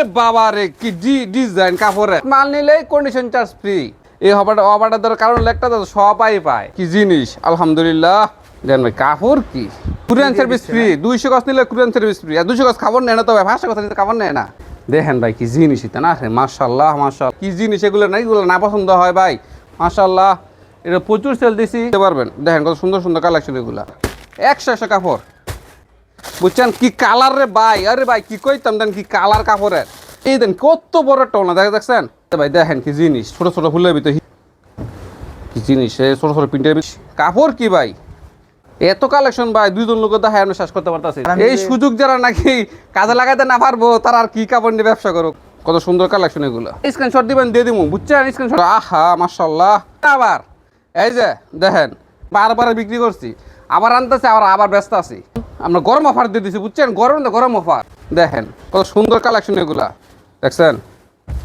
ওরে বাবা রে, কি ডিজাইন কাপড়ে। মাল কন্ডিশন চার্জ ফ্রি এই হবাটা কারণ লেখটা তো সবাই পায়। কি জিনিস? আলহামদুলিল্লাহ। দেন ভাই, কাপড় কি? কুরিয়ান সার্ভিস ফ্রি দুইশো গজ নিলে কুরিয়ান সার্ভিস ফ্রি আর গজ খাবার নেয় না তো ভাই, পাঁচশো কথা খাবার নেয় না। দেখেন ভাই, কি জিনিস এটা না মার্শাল্লাহ মার্শাল কি জিনিস এগুলো না এগুলো না পছন্দ হয় ভাই। মার্শাল্লাহ এটা প্রচুর সেল দিছি। পারবেন। দেখেন কত সুন্দর সুন্দর কালেকশন এগুলা। একশো একশো কাপড়। বুঝছেন? কি কালার রে ভাই? আরে ভাই কি কইতাম দেন কি কালার কাপড়ের? এই দেন কত বড় টোনা দেখে দেখছেন ভাই দেখেন কি জিনিস ছোট ছোট ফুলের ভিতরে কি জিনিস ছোট ছোট প্রিন্টের কাপড় কি ভাই? এত কালেকশন ভাই দুইজন লোক দেখায় আমি শেষ করতে পারতাছি। এই সুযোগ যারা নাকি কাজে লাগাইতে না পারব তারা আর কি কাপড় নিয়ে ব্যবসা করুক? কত সুন্দর কালেকশন এগুলো। স্ক্রিনশট দিবেন দিয়ে দিবো বুঝছেন? স্ক্রিনশট আহা মাশাল্লাহ আবার এই যে দেখেন বারবার বিক্রি করছি আবার আনতেছে আবার আবার ব্যস্ত আছি। আমরা গরম অফার দিয়ে দিছি, বুঝছেন? গরম না গরম অফার। দেখেন, কত সুন্দর কালেকশন এগুলা। দেখছেন?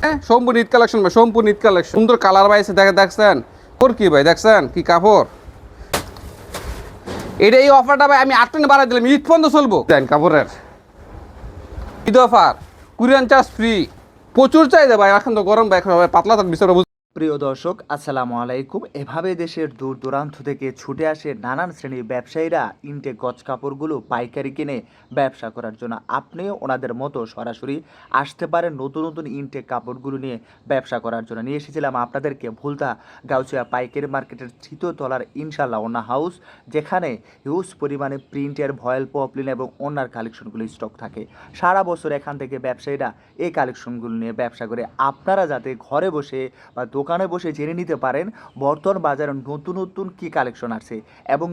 হ্যাঁ সম্পূর্ণ ঈদ কালেকশন ভাই সম্পূর্ণ ঈদ কালেকশন সুন্দর কালার বাইছে দেখে, দেখছেন? ওর কি ভাই, দেখছেন? কি কাপড়? এটা এই অফারটা ভাই আমি আট টেনে বাড়াই দিলাম, ঈদ পর্যন্ত চলবো। দেন কাপড়ের। Eid offer. Courier charge free প্রচুর চাহিদা ভাই, এখন তো গরম ভাই, এখন পাতলা তার বিষয়টা প্রিয় দর্শক, আসসালামু আলাইকুম। এভাবে দেশের দূর দূরান্ত থেকে ছুটে আসে নানান শ্রেণির ব্যবসায়ীরা ইনটে গজ কাপড়গুলো পাইকারি কিনে ব্যবসা করার জন্য। আপনিও ওনাদের মতো সরাসরি আসতে পারেন নতুন নতুন ইনটেক কাপড়গুলো নিয়ে ব্যবসা করার জন্য। নিয়ে এসেছিলাম আপনাদেরকে ভুলতা গাউছিয়া পাইকারি মার্কেটের তৃতীয় তলার ইনশাল্লাহ ওনা হাউস, যেখানে হিউজ পরিমাণে প্রিন্টের ভয়েল, পপলিন এবং অন্যার কালেকশনগুলো স্টক থাকে। সারা বছর এখান থেকে ব্যবসায়ীরা এই কালেকশনগুলো নিয়ে ব্যবসা করে। আপনারা যাতে ঘরে বসে বা দোকানে বসে জেনে নিতে পারেন বর্তমান বাজারে নতুন নতুন কী কালেকশন আছে এবং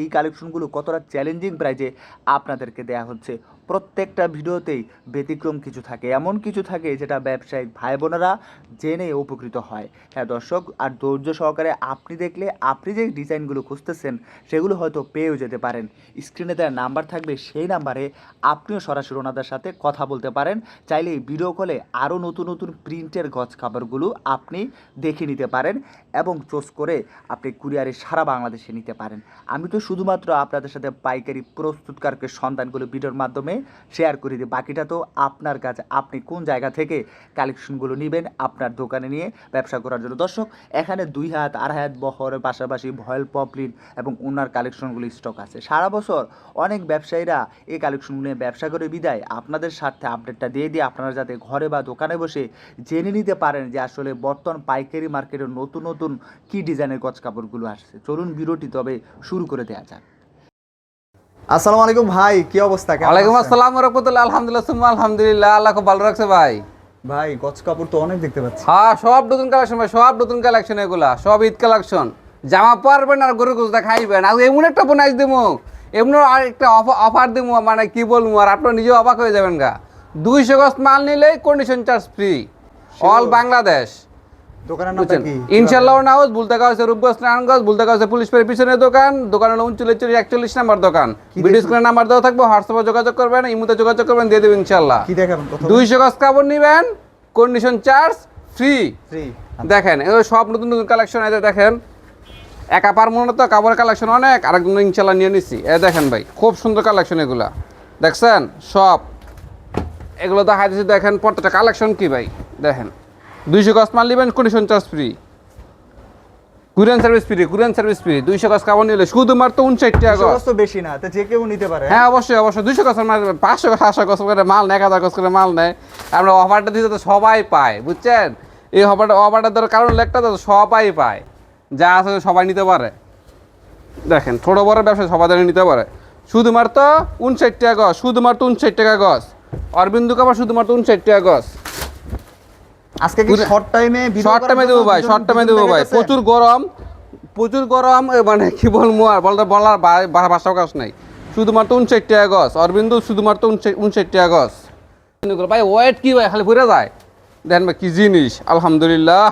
এই কালেকশনগুলো কতটা চ্যালেঞ্জিং প্রাইজে আপনাদেরকে দেয়া হচ্ছে। প্রত্যেকটা ভিডিওতেই ব্যতিক্রম কিছু থাকে। এমন কিছু থাকে যেটা ব্যবসায়িক ভাই বোনেরা জেনে উপকৃত হয়। হ্যাঁ দর্শক, আর ধৈর্য সহকারে আপনি দেখলে আপনি যে ডিজাইনগুলো খুঁজতেছেন, সেগুলো হয়তো পেয়েও যেতে পারেন। স্ক্রিনে দেওয়ার নাম্বার থাকবে, সেই নাম্বারে আপনিও সরাসরি ওনাদের সাথে কথা বলতে পারেন। চাইলে ভিডিও কলে আরও নতুন নতুন প্রিন্টের গজ খাবারগুলো আপনি দেখে নিতে পারেন এবং চোজ করে আপনি কুরিয়ারে সারা বাংলাদেশে নিতে পারেন। আমি তো শুধুমাত্র আপনাদের সাথে পাইকারি প্রস্তুতকারকের সন্ধানগুলো ভিডিওর মাধ্যমে শেয়ার করে দিই। বাকিটা তো আপনার কাছে আপনি কোন জায়গা থেকে কালেকশনগুলো নেবেন আপনার দোকানে নিয়ে ব্যবসা করার জন্য। দর্শক, এখানে দুই হাত, আড়াই হাত বহরের পাশাপাশি ভয়েল পপলিন এবং ওনার কালেকশনগুলো স্টক আছে। সারা বছর অনেক ব্যবসায়ীরা এই কালেকশনগুলো নিয়ে ব্যবসা করে বিদায়। আপনাদের স্বার্থে আপডেটটা দিয়ে দিয়ে আপনারা যাতে ঘরে বা দোকানে বসে জেনে নিতে পারেন যে আসলে বর্তমান পাইকারি মার্কেটের নতুন নতুন কী ডিজাইনের গজ কাপড়গুলো আসছে। চলুন বিরতি তবে শুরু করে দেওয়া যাক। আসসালামু আলাইকুম ভাই কি অবস্থা? ওয়ালাইকুম? আসসালাম রহমতুল্লাহ আলহামদুলিল্লাহ সুম্মা আলহামদুলিল্লাহ আল্লাহ খুব ভালো রাখছে ভাই। ভাই গছ কাপড় তো অনেক দেখতে পাচ্ছি। হ্যাঁ সব নতুন কালেকশন ভাই সব নতুন কালেকশন এগুলা সব ঈদ কালেকশন জামা পরবেন আর গরু গুজটা খাইবেন আর এমন একটা বোনাইস দিমু এমন আর একটা অফার দিমু মানে কি বলব আর আপনার নিজেও অবাক হয়ে যাবেন গা। দুইশো গজ মাল নিলেই condition charge free all Bangladesh দোকানের নামটা বুঝছেন? কি? ইনশাল্লাহ না হাউস বুলতে গাছ রূপগঞ্জ নারায়ণগঞ্জ বুলতে গাছ পুলিশ পের দোকান দোকান হলো উনচল্লিশ একচল্লিশ নাম্বার দোকান। ভিডিও নাম্বার দেওয়া থাকবে হোয়াটসঅ্যাপে যোগাযোগ করবেন ইমুতে যোগাযোগ করবেন দিয়ে দেবেন ইনশাল্লাহ কি দেখাবেন দুইশো গজ কাপড় নিবেন কন্ডিশন চার্জ ফ্রি ফ্রি দেখেন সব নতুন নতুন কালেকশন আছে দেখেন। একা পার মনে তো কাপড়ের কালেকশন অনেক আরেকজন ইনশাল্লাহ নিয়ে নিছি। এ দেখেন ভাই খুব সুন্দর কালেকশন এগুলা। দেখছেন? সব। এগুলো দেখা দেখেন প্রত্যেকটা কালেকশন কি ভাই? দেখেন। দুইশো গজ মাল নিবেন condition charge free courier service free courier service free দুইশো গজ কাপড় নিলে শুধুমাত্র উনষাট টাকা গজ। গছ তো বেশি না তো যে কেউ নিতে পারে। হ্যাঁ অবশ্যই অবশ্যই। দুইশো গছের মাল পাঁচশো সাতশো গছ করে মাল নেয় এক হাজার গছ করে মাল নেয়। আমরা অফারটা দিতে তো সবাই পায় বুঝছেন? এই অফারটা অফারটা দেওয়ার কারণ লেখটা তো সবাই পায়। যা আছে সবাই নিতে পারে। দেখেন ছোট বড় ব্যবসা সবাই নিতে পারে। শুধুমাত্র উনষাট টাকা গছ শুধুমাত্র উনষাট টাকা গছ অরবিন্দু কাপড় শুধুমাত্র উনষাট টাকা গছ আজকে কি শর্ট টাইমে শর্ট টাইমে দেবো ভাই শর্ট টাইমে দেবো ভাই। প্রচুর গরম প্রচুর গরম মানে কি বলব আর বলতে বলার নাই। শুধুমাত্র উনষাট টাকা গছ অরবিন্দু শুধুমাত্র উনষাট টাকা গছ ভাই ওয়েট কি ভাই খালি ঘুরে যায়। দেখেন ভাই কি জিনিস? আলহামদুলিল্লাহ।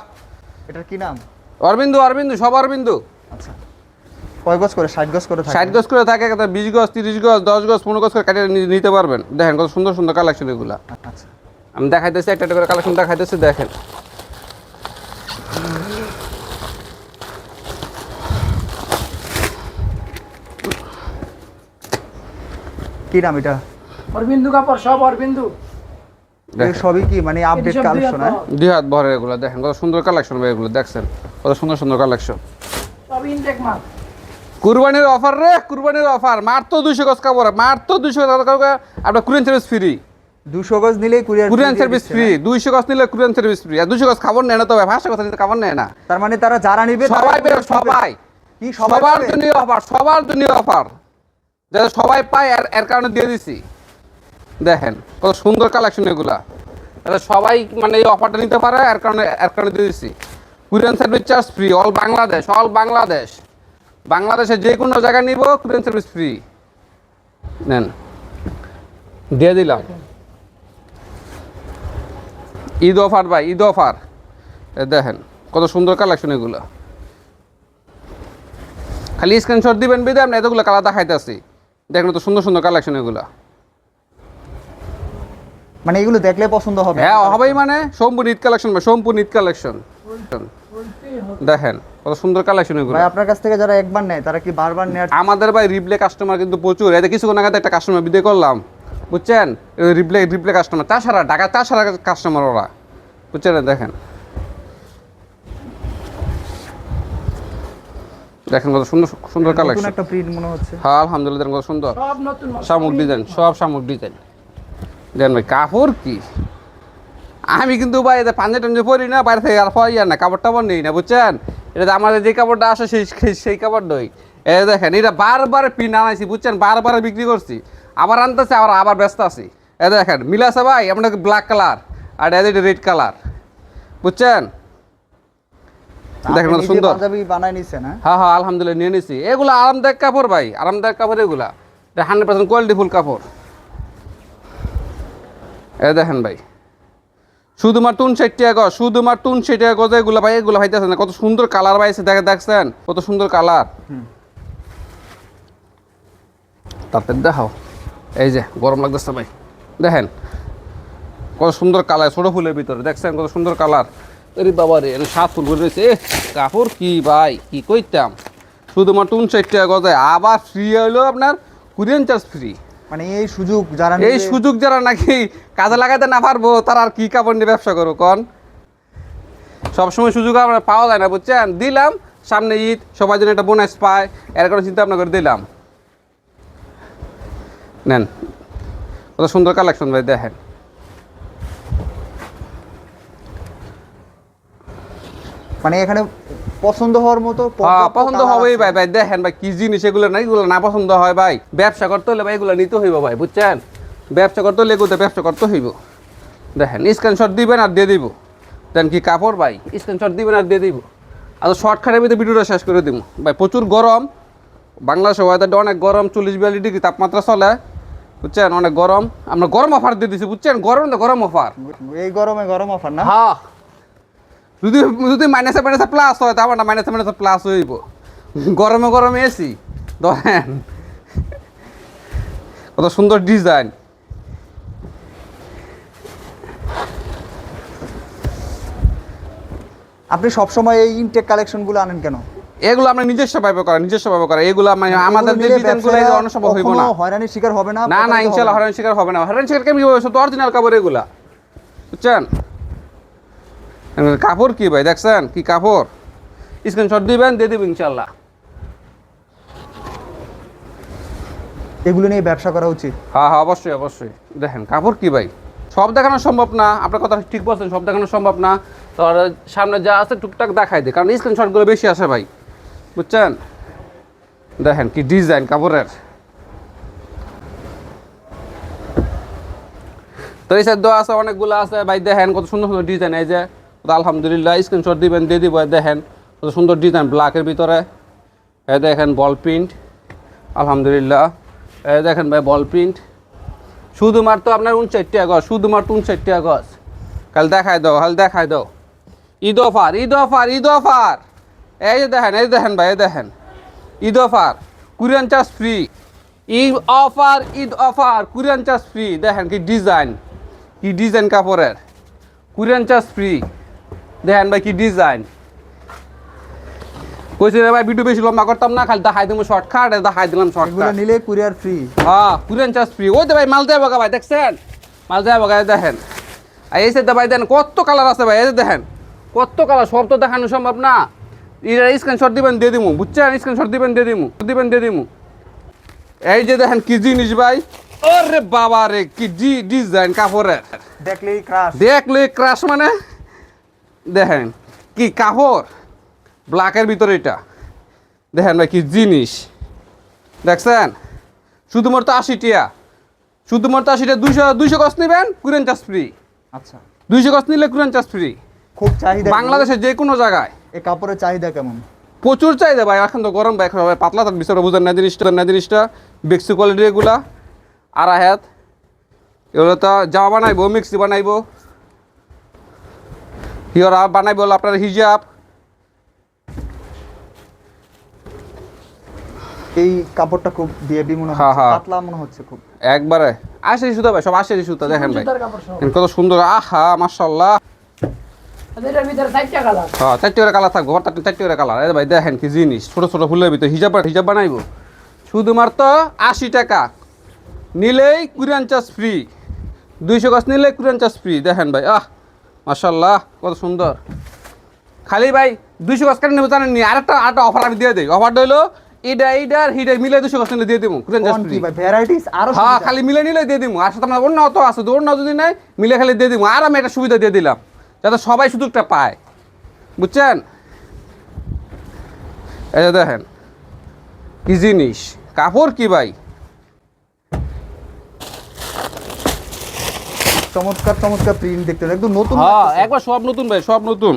এটার কি নাম? অরবিন্দু অরবিন্দু সব অরবিন্দু। আচ্ছা। কয় করে? ষাট গছ করে থাকে। ষাট গজ করে থাকে বিশ গজ তিরিশ গজ দশ গজ পনেরো গজ করে কাটিয়ে নিতে পারবেন। দেখেন কত সুন্দর সুন্দর কালেকশন এগুলা। আচ্ছা। আমি দেখাইতেছি একটা একটা করে কালেকশন দেখাইতেছি দেখেন কি নাম এটা অরবিন্দু কাপড় সব অরবিন্দু সবই কি মানে আপডেট কালেকশন হ্যাঁ দুই হাত ভরে এগুলো দেখেন কত সুন্দর কালেকশন ভাই এগুলো দেখছেন কত সুন্দর সুন্দর কালেকশন সব ইনটেক মাল কুরবানির অফার রে কুরবানির অফার মাত্র দুইশো গজ কাপড় মাত্র দুইশো গজ কাপড় আপনার কুরিয়ান সার্ভিস ফ্রি গজ কুরিয়ার সার্ভিস ফ্রি গজ নিলে সার্ভিস ফ্রি আর দুইশো গজ খাবার নেয় না তো ভাই ভাষা কথা নিতে খাবার নেয় না। তার মানে তারা যারা নিবে সবাই কি সবার জন্য অফার সবার জন্য অফার যাতে সবাই পায় এর এর কারণে দিয়ে দিছি। দেখেন কত সুন্দর কালেকশন এগুলা। সবাই মানে এই অফারটা নিতে পারে এর কারণে এর কারণে দিয়ে দিছি। Courier service charge free all Bangladesh all Bangladesh বাংলাদেশে যে কোনো জায়গায় নিব কুরিয়ান সার্ভিস ফ্রি নেন। দিয়ে দিলাম। ঈদ অফার ভাই ঈদ অফার। দেখেন কত সুন্দর কালেকশন এগুলো। খালি স্ক্রিনশট দিবেন বিদে আপনি এতগুলো কালার দেখাইতেছি। দেখেন তো সুন্দর সুন্দর কালেকশন এগুলো। মানে এগুলো দেখলে পছন্দ হবে। হ্যাঁ হবেই মানে সম্পূর্ণ ঈদ কালেকশন ভাই সম্পূর্ণ ঈদ কালেকশন দেখেন কত সুন্দর কালেকশন এগুলো। ভাই আপনার কাছ থেকে যারা একবার নেয় তারা কি বারবার নেওয়ার আমাদের ভাই রিপ্লে কাস্টমার কিন্তু প্রচুর। এতে কিছুক্ষণ আগে একটা কাস্টমার বিদে করলাম। বুঝছেন? রিপ্লে রিপ্লে কাস্টমার তাছাড়া ঢাকা তাছাড়া কাস্টমার ওরা। বুঝছেন? দেখেন। দেখেন কত সুন্দর সুন্দর কালেকশন একটা প্রিন্ট মনে হচ্ছে। হ্যাঁ আলহামদুলিল্লাহ দেখেন কত সুন্দর। সব নতুন মাল শামুক ডিজাইন সব শামুক ডিজাইন দেন ভাই কাপড় কি? আমি কিন্তু ভাই এটা পাঞ্জা টাঞ্জা পরি না বাইরে থেকে আর পাই না কাপড় টাপড় নেই না বুঝছেন? এটা আমাদের যে কাপড়টা আসে সেই সেই- সেই কাপড় নই এ দেখেন এটা বারবার পিন আনাইছি বুঝছেন? বারবার বিক্রি করছি। আবার আনতেছে আবার আবার ব্যস্ত আছি। এ দেখেন মিলাছে ভাই আপনাকে ব্ল্যাক কালার আর এটা রেড কালার বুঝছেন? দেখেন সুন্দর। বানায় নিছেন হ্যাঁ? হ্যাঁ হ্যাঁ আলহামদুলিল্লাহ নিয়ে নিছি। এগুলো আরামদায়ক কাপড় ভাই আরামদায়ক কাপড় এগুলা। এটা হান্ড্রেড পার্সেন্ট কোয়ালিটি ফুল কাপড়। এ দেখেন ভাই শুধুমাত্র উনষাট টাকা গজ শুধুমাত্র উনষাট টাকা গজ এগুলো ভাই এগুলো ভাইতেছে না। কত সুন্দর কালার পাইছে দেখে দেখছেন? কত সুন্দর কালার। তাতে দেখাও। এই যে গরম লাগতেছে ভাই। দেখেন কত সুন্দর কালার ছোট ফুলের ভিতরে। দেখছেন কত সুন্দর কালার? আরে বাবা রে সাত ফুল ভরে রয়েছে। কাপড় কি ভাই কি কইতাম? শুধুমাত্র উনষাট টাকা গজায়। আবার ফ্রি হইল আপনার কুরিয়ান চার্জ ফ্রি মানে এই সুযোগ যারা এই সুযোগ যারা নাকি কাজে লাগাতে না পারব তারা আর কি কাপড় নিয়ে ব্যবসা করো কন? সবসময় সুযোগ আমরা পাওয়া যায় না বুঝছেন? দিলাম সামনে ঈদ সবাই যেন একটা বোনাস পায় এর কোনো চিন্তা ভাবনা করে দিলাম। নেন। কত সুন্দর কালেকশন ভাই দেখেন। মানে এখানে পছন্দ হওয়ার মতো হ্যাঁ পছন্দ হবেই ভাই ভাই দেখেন ভাই কি জিনিস এগুলো না এগুলো না পছন্দ হয় ভাই। ব্যবসা করতে হলে ভাই এগুলো নিতে হইব ভাই বুঝছেন? ব্যবসা করতে হলে এগুলো ব্যবসা করতে হইব। দেখেন স্ক্রিনশট দিবেন আর দিয়ে দিব। দেন কি কাপড় ভাই স্ক্রিনশট দিবেন আর দিয়ে দিব। আর শর্টকাটের ভিতরে ভিডিওটা শেষ করে দিব। ভাই প্রচুর গরম। বাংলাদেশে ওয়েদারটা অনেক গরম চল্লিশ বিয়াল্লিশ ডিগ্রি তাপমাত্রা চলে। বুঝছেন? অনেক গরম আমরা গরম অফার দিয়ে দিছি বুঝছেন? গরম তো গরম অফার এই গরমে গরম অফার না? হ্যাঁ। যদি যদি মাইনাসে মাইনাসে প্লাস হয় তারপর না মাইনাসে মাইনাসে প্লাস হইব। গরমে গরমে এসি ধরেন। কত সুন্দর ডিজাইন আপনি সবসময় এই ইনটেক কালেকশনগুলো আনেন কেন? এগুলো আমরা নিজস্ব ভাবে করা নিজস্ব ভাবে করা। এগুলো মানে আমাদের যে এগুলো ডিজাইনগুলো ব্যবসায়ীরা অন্য হইব না। কখনো হয়রানির শিকার হবে না না না ইনশাল্লাহ হরেন শিকার হবে না। হয়রানি শিকার কেমনি হবে শুধু অরিজিনাল কাপড় এগুলা। বুঝছেন? কাপড় কি ভাই? দেখছেন? কি কাপড়? স্ক্রিনশট দিবেন দিয়ে দিব ইনশাল্লাহ। এগুলো নিয়ে ব্যবসা করা উচিত। হ্যাঁ হ্যাঁ অবশ্যই অবশ্যই। দেখেন কাপড় কি ভাই? সব দেখানো সম্ভব না। আপনার কথা ঠিক বলছেন সব দেখানো সম্ভব না। তো সামনে যা আছে টুকটাক দেখাই দিই কারণ স্ক্রিনশটগুলো বেশি আসে ভাই। বুঝছেন? দেখেন কি ডিজাইন কাপড়ের। তো এই সাইড আছে, অনেকগুলো আছে। ভাই দেখেন কত সুন্দর সুন্দর ডিজাইন এই যে আলহামদুলিল্লাহ স্ক্রিনশট দিবেন, দিয়ে দিব। দেখেন কত সুন্দর ডিজাইন ব্ল্যাকের ভিতরে। এ দেখেন বল প্রিন্ট আলহামদুলিল্লাহ। এ দেখেন ভাই বল প্রিন্ট শুধুমাত্র আপনার উনষাট টাকা গজ, শুধুমাত্র উনষাট টাকা গজ। কাল দেখাই দাও কাল দেখাই দাও। Eid offer Eid offer Eid offer. এই যে দেখেন এই দেখেন ভাই এই দেখেন। Eid offer courier charge free Eid offer Eid offer courier charge free দেখেন কি ডিজাইন কি ডিজাইন কাপড়ের। কুরিয়ান চার্জ ফ্রি দেখেন ভাই কি ডিজাইন কইছি রে ভাই ভিডিও বেশি লম্বা করতাম না খালি দেখাই দিলাম শর্টকাট দেখাই দিলাম শর্টকাট নিলে কুরিয়ার ফ্রি হ্যাঁ কুরিয়ান চার্জ ফ্রি ওই তো ভাই মাল দেয় বগা ভাই দেখছেন? মাল দেয় বগা দেখেন। আর এই সেটটা ভাই দেন কত কালার আছে ভাই এই দেখেন। কত কালার সব তো দেখানো সম্ভব না। এটা স্ক্রিনশট দিবেন দিয়ে দিমু। বুঝছেন? স্ক্রিনশট দিবেন দিয়ে দিমু। দিবেন দিয়ে দিমু। এই যে দেখেন কি জিনিস ভাই? ওরে বাবা রে কি ডি ডিজাইন কাপড়ের। দেখলেই ক্রাশ দেখলে ক্রাশ মানে? দেখেন কি কাপড়? ব্ল্যাকের ভিতরে এটা। দেখেন ভাই কি জিনিস। দেখছেন? শুধুমাত্র আশি টিয়া। শুধুমাত্র আশি টিয়া দুইশো দুইশো গছ নেবেন কুরেন চাষ ফ্রি আচ্ছা। দুইশো গছ নিলে কুরেন চাষ ফ্রি খুব চাহিদা। বাংলাদেশের যে কোনো জায়গায়। এই কাপড়ের চাহিদা কেমন? প্রচুর চাহিদা ভাই এখন তো গরম ভাই এখন ভাই পাতলা থাকবে বিষয়টা বুঝেন না জিনিসটা না জিনিসটা। বেক্সি কোয়ালিটি এগুলা আর হাত এগুলো তো জামা বানাইবো মিক্সি বানাইবো। হিওরা বানাইবো আপনার হিজাব। এই কাপড়টা খুব বিয়েবি মনে হ্যাঁ, হচ্ছে। পাতলা মনে হচ্ছে খুব। একবারে আসে সুতা ভাই সব আসে সুতা দেখেন ভাই। কত সুন্দর আহা মার্শাল্লাহ এটার ভিতরে চারটা কালার হ্যাঁ চারটি করে কালার থাকব। হঠাৎ চারটি করে কালার এই ভাই দেখেন কি জিনিস। ছোট ছোট ফুলের ভিতরে হিজাব হিজাব বানাইবো? শুধুমাত্র আশি টাকা। নিলেই কুরিয়ান চার্জ ফ্রি দুইশো গাছ নিলেই কুরিয়ান চার্জ ফ্রি দেখেন ভাই আহ কত সুন্দর। খালি ভাই দুইশো গাছ কেন নেব জানেন নি? আরেকটা আরেকটা অফার আমি দিয়ে দিই। অফারটা হলো এটা এইটা আর হিটা মিলে দুশো গাছ নিলে দিয়ে দেবো কুরিয়ান কোন ফ্রি ভ্যারাইটিস আরও হ্যাঁ খালি মিলে নিলে দিয়ে দিব। আর সাথে আপনার অন্য অত আছে অন্য যদি নাই মিলে খালি দিয়ে দিব। আর আমি একটা সুবিধা দিয়ে দিলাম। যাতে সবাই সুযোগটা পায়। বুঝছেন? এই যে দেখেন কি জিনিস? কাপড় কি ভাই? চমৎকার চমৎকার প্রিন্ট দেখতে একদম নতুন হ্যাঁ একবার সব নতুন ভাই সব নতুন।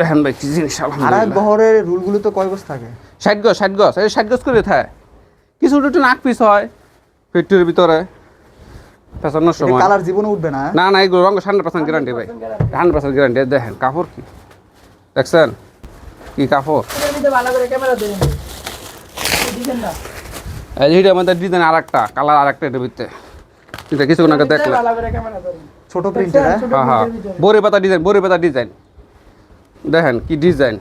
দেখেন ভাই কি জিনিস বহরের রুলগুলো তো কয় গজ থাকে? ষাট গজ ষাট গজ ষাট গজ করে থাকে কিছু একটু নাক পিস হয় ফ্যাক্টরির ভিতরে। পেছানোর সময় কালার জীবনে উঠবে না হ্যাঁ? না না এগুলো রঙ হান্ড্রেড পার্সেন্ট গ্যারান্টি ভাই। হান্ড্রেড পার্সেন্ট গ্যারান্টি দেখেন কাপড় কি? দেখছেন? কি কাপড়? এটার ভালো করে ক্যামেরা ধরে নিন দিবেন না এই যে এটা আমাদের ডিজাইন আর একটা কালার আর একটা এটার ভিতরে। এটা কিছুক্ষণ আগে দেখলাম। ভালো করে ক্যামেরা ধরে নিন ছোট প্রিন্টের হ্যাঁ? হ্যাঁ। বরে পাতা ডিজাইন বরে পাতা ডিজাইন দেখেন কি ডিজাইন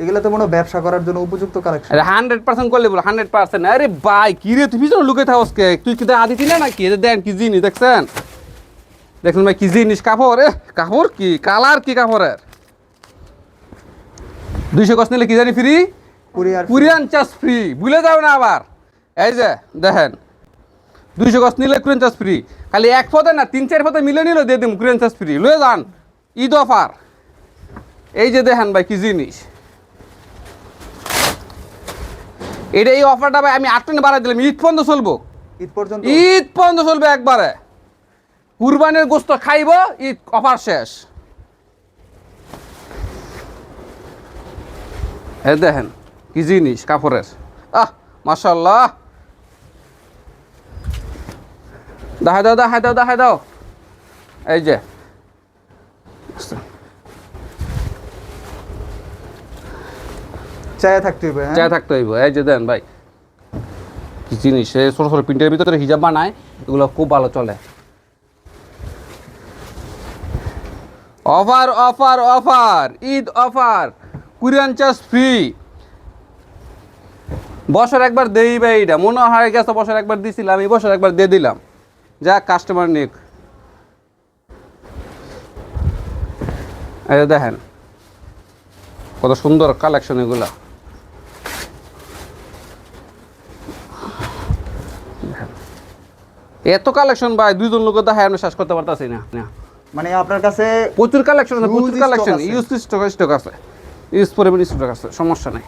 এগুলো তো মনে ব্যবসা করার জন্য উপযুক্ত কালেকশন হান্ড্রেড পার্সেন্ট করলে বলো হান্ড্রেড পার্সেন্ট আরে ভাই কি রে তুই পিছনে লুকে থাকস কে তুই কি আদি ছিল নাকি? দেন কি জিনিস দেখছেন? দেখছেন ভাই কি জিনিস? কাপড় এ কাপড় কি? কালার কি কাপড়ের? দুইশো কষ্ট নিলে কি জানি ফ্রি কুরিয়ান চার্জ ফ্রি ভুলে যাও না আবার। এই যে দেখেন। দুইশো গছ নিলে কুরিয়ান চার্জ ফ্রি খালি এক পদে না তিন চার পদে মিলে নিলেও দিয়ে দিম কুরিয়ান চার্জ ফ্রি লয়ে যান। ঈদ অফার। এই যে দেখেন ভাই কি জিনিস? এটা এই অফারটা ভাই আমি আট বাড়াই দিলাম। ঈদ পর্যন্ত চলবো। ঈদ পর্যন্ত? ঈদ পর্যন্ত চলবে একবারে। কুরবানের গোস্ত খাইব ঈদ অফার শেষ। এই দেখেন কি জিনিস কাপড়ের। আহ মাশাল্লাহ দেখাই দাও দেখাই দাও দেখাই দাও। এই যে। চায়া থাকতে হবে হ্যাঁ? চায় থাকতে হইব। এই যে দেন ভাই, কি জিনিস? ছোট ছোট প্রিন্টের ভিতরে হিজাব বানায়, এগুলো খুব ভালো চলে। Offer offer offer, Eid offer, courier charge free. বছর একবার দেই ভাই এটা। মনে হয় গেছে বছর একবার দিছিলাম, এই বছর একবার দিয়ে দিলাম। যা কাস্টমার নিক। দেখেন, কত সুন্দর কালেকশন এগুলা। এত কালেকশন ভাই দুইজন লোক দেখায় আমি শেষ করতে পারতাছি না। মানে আপনার কাছে প্রচুর কালেকশন আছে প্রচুর কালেকশন ইউজ স্টক স্টক আছে। ইউজ পরিমাণ স্টক আছে সমস্যা নেই।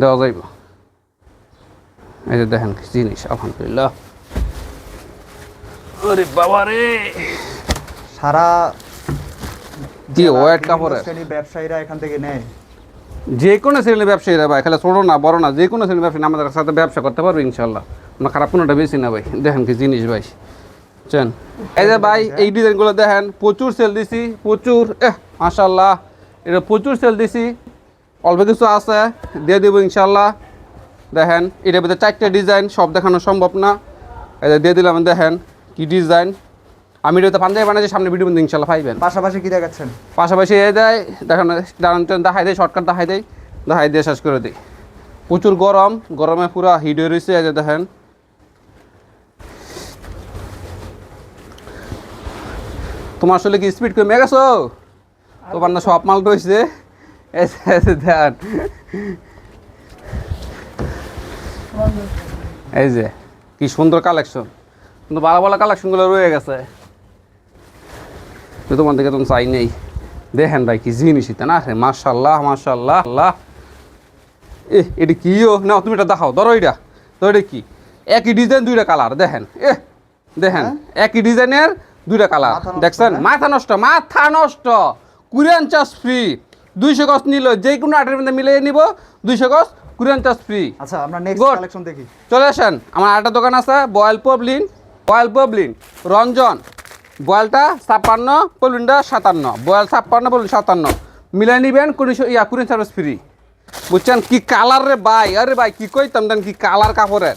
দেওয়া যাইব। এই যে দেখেন জিনিস আলহামদুলিল্লাহ। আরে বাবা রে! সারা জেলার ওয়েট কাপড়ের। ব্যবসায়ীরা এখান থেকে নেয়। যে কোনো শ্রেণির ব্যবসায়ীরা ভাই, খালি ছোটো না, বড় না, যে কোনো শ্রেণির ব্যবসায়ী আমাদের সাথে ব্যবসা করতে পারবে ইনশাল্লাহ। আমরা খারাপ কোনোটা বেশি না ভাই, দেখেন কি জিনিস ভাই। চেন এই যে ভাই, এই ডিজাইনগুলো দেখেন, প্রচুর সেল দিছি, প্রচুর, এহ, মাশাল্লাহ। এটা প্রচুর সেল দিছি, অল্প কিছু আছে, দিয়ে দেবো ইনশাল্লাহ। দেখেন, এটার ভিতরে চারটে ডিজাইন সব দেখানো সম্ভব না। এই দিয়ে দিলাম, দেখেন, কি ডিজাইন আমি এটা পাঞ্জাবি বানাইছি সামনে ভিডিও মধ্যে ইনশাল্লাহ পাইবেন। পাশাপাশি কি দেখাচ্ছেন? পাশাপাশি এ দেয় দেখেন দাঁড়ান দেখাই দেয় শর্টকাট দেখাই দেয় দেখাই দিয়ে শেষ করে দিই। প্রচুর গরম গরমে পুরো হিট হয়ে রয়েছে এই যে দেখেন। তোমার আসলে কি স্পিড কমে গেছো? তোমার না সব মাল রয়েছে দেন এই যে কি সুন্দর কালেকশন কিন্তু ভালো ভালো কালেকশনগুলো রয়ে গেছে। তো তোমার দিকে তুমি চাই নেই। দেখেন ভাই কি জিনিস এটা। না মার্শাল্লাহ মার্শাল্লাহ আল্লাহ। এ এটা কি ও? না তুমি এটা দেখাও ধরো এটা। তো এটা কি? একই ডিজাইন দুইটা কালার দেখেন। এ দেখেন একই ডিজাইনের দুইটা কালার দেখছেন? হ্যাঁ? মাথা নষ্ট মাথা নষ্ট। কুরিয়ান চার্জ ফ্রি দুইশো গজ নিল যে কোনো আটের মধ্যে মিলিয়ে নিব দুইশো গজ কুরিয়ান চার্জ ফ্রি আচ্ছা আমরা নেক্সট কালেকশন দেখি। চলে আসেন আমার আরেকটা দোকান আছে বয়েল পবলিন বয়েল পবলিন রঞ্জন। বয়েলটা ছাপ্পান্ন পবলিনটা সাতান্ন। বয়েল ছাপ্পান্ন পবলিন সাতান্ন। মিলাই নিবেন কুড়িশো ইয়া কুড়ি সার্ভিস ফ্রি বুঝছেন? কি কালার রে ভাই? আরে ভাই, কি কইতাম দেন কি কালার কাপড়ের?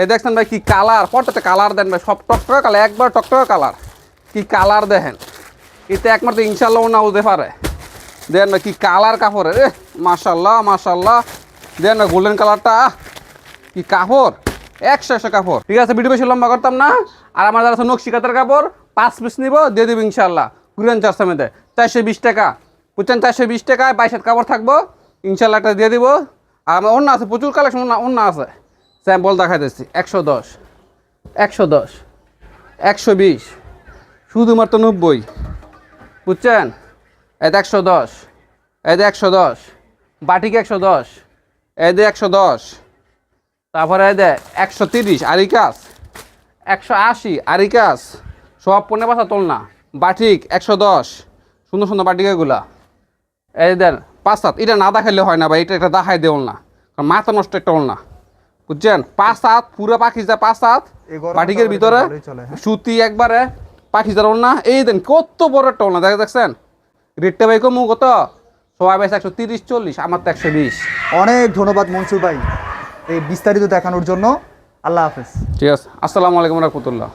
এ দেখছেন ভাই কি কালার পরটাতে কালার দেন ভাই। সব টকটকা কালার একবার টকটকা কালার কি কালার দেখেন? এতে একমাত্র ইনশাল্লাহ না হতে পারে। দেন ভাই কি কালার কাপড়ের? এ মাশাল্লাহ মাশাল্লাহ। দেন ভাই গোল্ডেন কালারটা কি কাপড়? একশো একশো কাপড়। ঠিক আছে, ভিডিও বেশি লম্বা করতাম না। আর আমার যারা আছে নকশি কাপড় পাঁচ পিস নিব, দিয়ে দেবো ইনশাল্লাহ কুরিয়ান চার সমেতে চারশো বিশ টাকা। বুঝছেন? চারশো বিশ টাকায় বাইশ হাত কাপড় থাকব। ইনশাল্লাহ একটা দিয়ে দিব। আর আমার অন্য আছে, প্রচুর কালেকশন অন্য অন্য আছে। স্যাম্পল দেখা দিচ্ছি একশো দশ। একশো দশ। একশো বিশ। শুধুমাত্র নব্বই। বুঝছেন? এতে একশো দশ। এতে একশো দশ। বাটিকে একশো দশ। এদে একশো দশ। তারপরে এই দে একশো তিরিশ। আরিকাস। একশো আশি। আরিকাস। সব পনেরো পাঁচা তোল না। বাটিক একশো দশ সুন্দর সুন্দর বাটিক এগুলা। এই দেন পাঁচ সাত এটা না দেখাইলে হয় না ভাই এটা একটা দেখাই দেওল না। কারণ মাথা নষ্ট একটা ওল না। বুঝছেন? পাঁচ সাত পুরো পাখি যা পাঁচ সাত বাটিকের ভিতরে হ্যাঁ। সুতি একবারে পাখি যার ওল না। এই দেন কত বড় একটা ওল না দেখা দেখছেন? রেটটা ভাই কমু কত? সবাই বেশ একশো তিরিশ চল্লিশ আমার তো একশো বিশ। অনেক ধন্যবাদ মনসুর ভাই এই বিস্তারিত দেখানোর জন্য। আল্লাহ হাফেজ। ঠিক আছে আসসালামু আলাইকুম রহমতুল্লাহ।